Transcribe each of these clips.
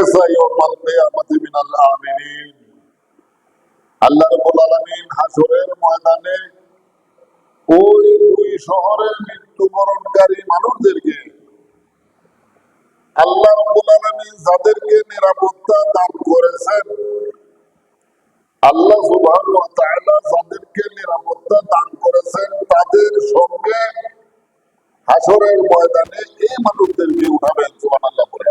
ليس يوم القيامة من الآمنين আল্লাহ রাব্বুল আলামিন হাসরের ময়দানে ওই দুই শহরের মৃত্যুবরণকারী মানুষদেরকে আল্লাহ রাব্বুল আলামিন যাদেরকে নিরাপত্তা দান করেছেন আল্লাহ সুবহানাহু ওয়া তাআলা যাদেরকে নিরাপত্তা দান করেছেন তাদের সঙ্গে হাসরের ময়দানে এই মানুষদেরকে উঠাবেন সুবহানাল্লাহ বলে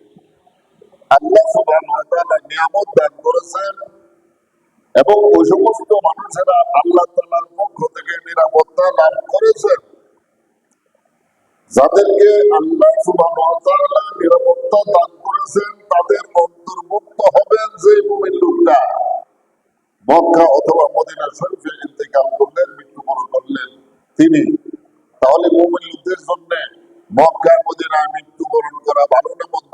তিনি তাহলে মুমিন লোকদের জন্য মক্কা মদিনায় মৃত্যুবরণ করা ভালো না মন্দ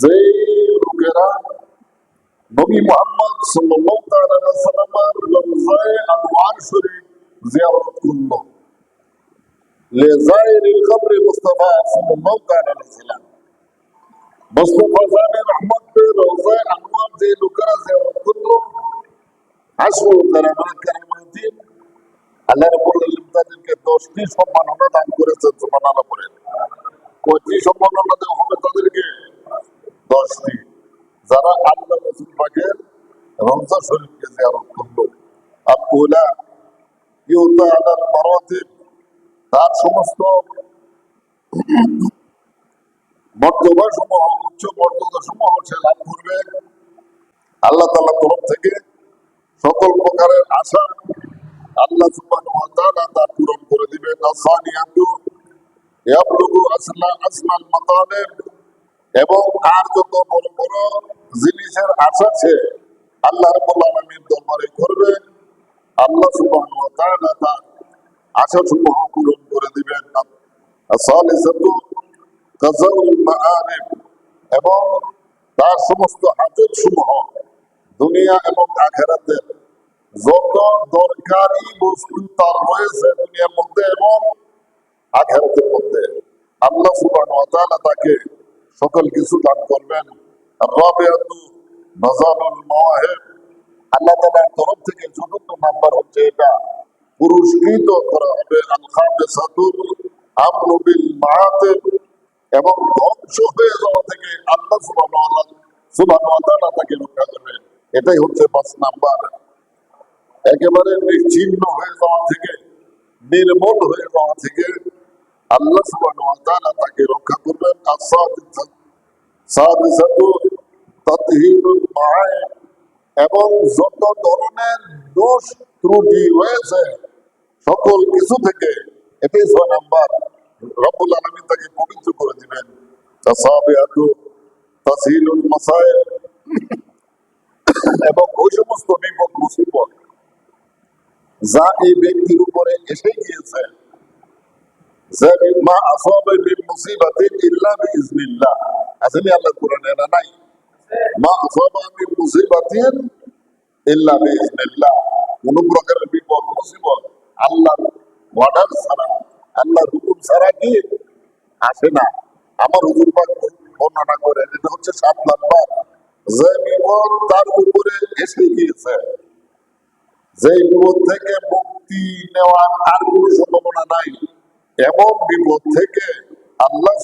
যে লোকেরা নবী মোহাম্মদ সাল্লামের রমজায় আনোয়ার শরীফ জিয়ারত করল লেজাইরিল কবরে মুস্তাফা সাল্লাল্লাহু আলাইহি ওয়াসাল্লাম মুস্তাফা জানে রহমতের রোজায় আনোয়ার যে লোকেরা জিয়ারত করল আসল কারামা কারামাতি আল্লাহ রাব্বুল আলামিন তাদেরকে 10টি সম্মাননা দান করেছেন সুবহানাল্লাহ বলেন কয়টি সম্মাননা দেওয়া হবে তাদেরকে যারা আল্লাহ রসুল পাকের রমজা শরীফকে জিয়ারত করল আব্দুলা ইউতা আলাল মারাতিব তার সমস্ত মর্যাদা সমূহ উচ্চ মর্যাদা সমূহ সে লাভ করবে। আল্লাহ তাআলার তরফ থেকে সকল প্রকারের আশা আল্লাহ সুবহানাহু ওয়া তাআলা তা পূরণ করে মাতালিব এবং আর যত বড় বড় জিনিসের আশা আছে আল্লাহ রাব্বুল আলামিন দরবারে করবে। আল্লাহ ওয়া তাআলা তার আশা সমূহ পূরণ করে দিবেন। এবং তার সমস্ত হাজত সমূহ দুনিয়া এবং আখেরাতের যত দরকারি বস্তু তার রয়েছে দুনিয়ার মধ্যে এবং আখেরাতের মধ্যে। আল্লাহ তাআলা তাকে সকল কিছু দান করবেন। এবং ধ্বংস হয়ে যাওয়া থেকে রক্ষা এটাই হচ্ছে পাঁচ নাম্বার। একেবারে নিশ্চিহ্ন হয়ে যাওয়া থেকে, নির্মূল হয়ে যাওয়া থেকে আল্লাহ তাআলা তাকে রক্ষা করবেন। মাআইব এবং যত ধরনের দোষ ত্রুটি রয়েছে, সকল কিছু থেকে এটাই ছয় নাম্বার। রব্বুল আলামিন তাকে পবিত্র করে দিবেন। এবং ওই সমস্ত বিপদ মুসিবত যা এই ব্যক্তির উপরে এসে গিয়েছে মা আসাবে মুসিবাতিন ইল্লা বিইজনিল্লাহ আসলে আল্লাহ কোরআনে না নাই। মা আসাবা মিন মুসিবাতিন ইল্লা বিইজনিল্লাহ। কোন প্রকারের বিপদ, মুসিবত আল্লাহর অর্ডার ছাড়া, আল্লাহর হুকুম ছাড়া কি আসে না। আমার হুজুর পাক বর্ণনা করেন এটা হচ্ছে সাত নাম্বার। যে বিপদ তার উপরে এসে গিয়েছে। যে বিপদ থেকে মুক্তি নেওয়ার আর কোন সম্ভাবনা নাই। এমন বিপদ থেকে আল্লাহ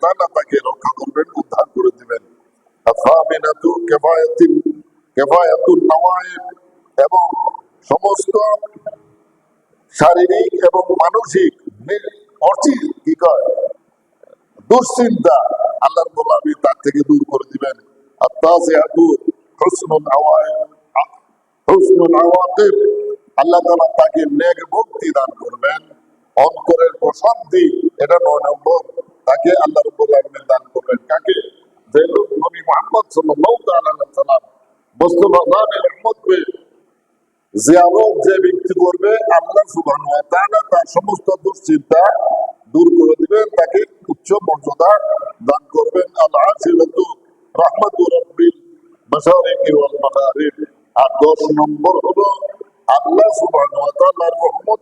তাআলা তাকে রক্ষা করবেন, উদ্ধার করে দিবেন। এবং সমস্ত শারীরিক এবং মানসিক কি দুশ্চিন্তা আল্লাহর গোলামি তার থেকে দূর করে দিবেন। আল্লাহ তাকে নেক ভক্তি দান করবেন। অন্তরের প্রশান্তি এটা নয় নম্বর। তাকে আল্লাহ রব্বুল আলামিন দান করবেন। কাকে? যে নবী মুহাম্মদ তাআলা সাল্লাম জানের উম্মত পেয়ে জিয়ারত যে ব্যক্তি করবে, আল্লাহ তাআলা তার সমস্ত দুশ্চিন্তা দূর করে দিবেন, তাকে উচ্চ মর্যাদা দান করবেন। আল আসিলাতু রাহমাতু রাব্বিল মাশারিকি ওয়াল মাগারিব। আর দশ নম্বর হলো আল্লাহ সুবহান ওয়া তাআলার রহমতের থাকবে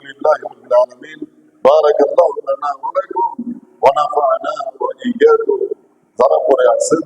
আলামিন বারাকাল্লাহু লানা ওয়া লাকুম ওয়া নাফা'না ওয়া ইয়্যাকুম যারা পরে আসছেন